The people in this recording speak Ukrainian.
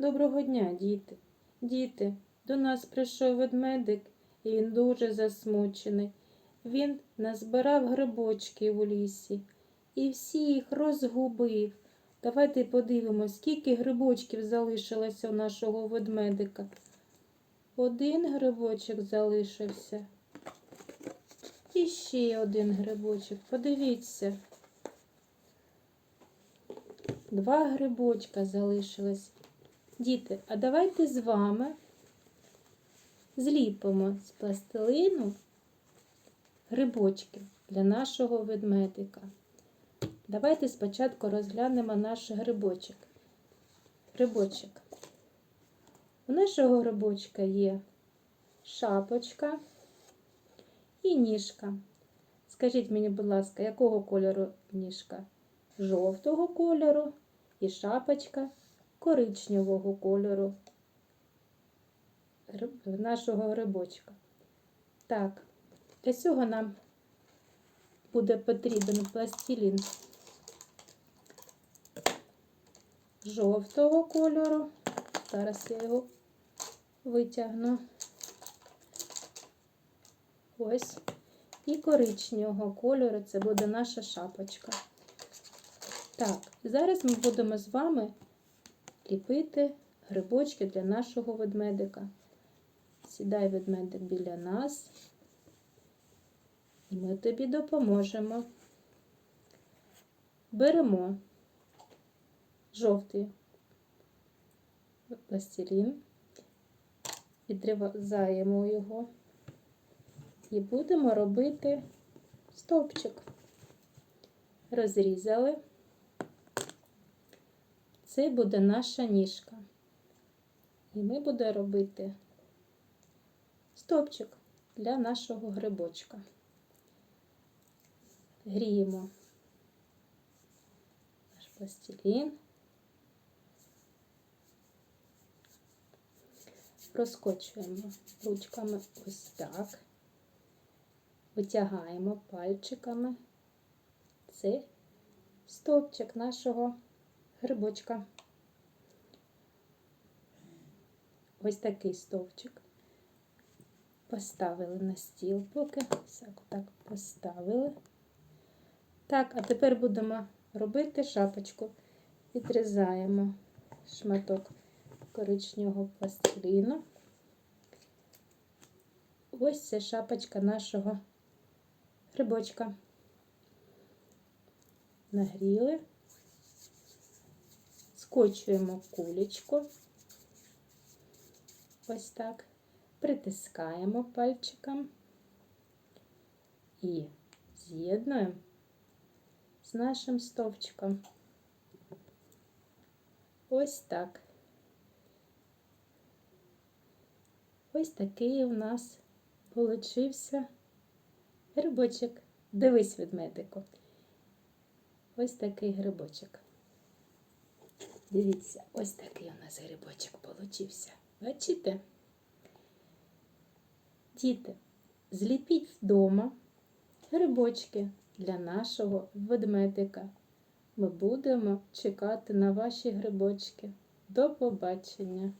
Доброго дня, діти. Діти, до нас прийшов ведмедик, і він дуже засмучений. Він назбирав грибочків у лісі і всіх розгубив. Давайте подивимось, скільки грибочків залишилося у нашого ведмедика. Один грибочок залишився. І ще один грибочок. Подивіться. Два грибочка залишилось. Діти, а давайте з вами зліпимо з пластилину грибочки для нашого ведмедика. Давайте спочатку розглянемо наш грибочок. Грибочок. У нашого грибочка є шапочка і ніжка. Скажіть мені, будь ласка, якого кольору ніжка? Жовтого кольору і шапочка коричневого кольору нашого грибочка. Так, для цього нам буде потрібен пластилін жовтого кольору. Зараз я його витягну. Ось. І коричневого кольору це буде наша шапочка. Так, зараз ми будемо з вами ліпити грибочки для нашого ведмедика. Сідай ведмедик біля нас, і ми тобі допоможемо. Беремо жовтий пластилін, відрізаємо його і будемо робити стовпчик. Розрізали. Це буде наша ніжка. І ми будемо робити стовпчик для нашого грибочка. Гріємо наш пластилін. Розкочуємо ручками ось так. Витягаємо пальчиками. Це стовпчик нашого грибочка. Ось такий стовпчик. Поставили на стіл поки. Так, так поставили. Так, а тепер будемо робити шапочку. Відрізаємо шматок коричневого пластиліну. Ось це шапочка нашого грибочка. Нагріли скочуємо кулечку, ось так, притискаємо пальчиком і з'єднуємо з нашим стовпчиком. Ось так. Ось такий у нас получився грибочок. Дивись ведмедику. Ось такий грибочок. Дивіться, ось такий у нас грибочок получився. Бачите? Діти, зліпіть вдома грибочки для нашого ведмедика. Ми будемо чекати на ваші грибочки. До побачення!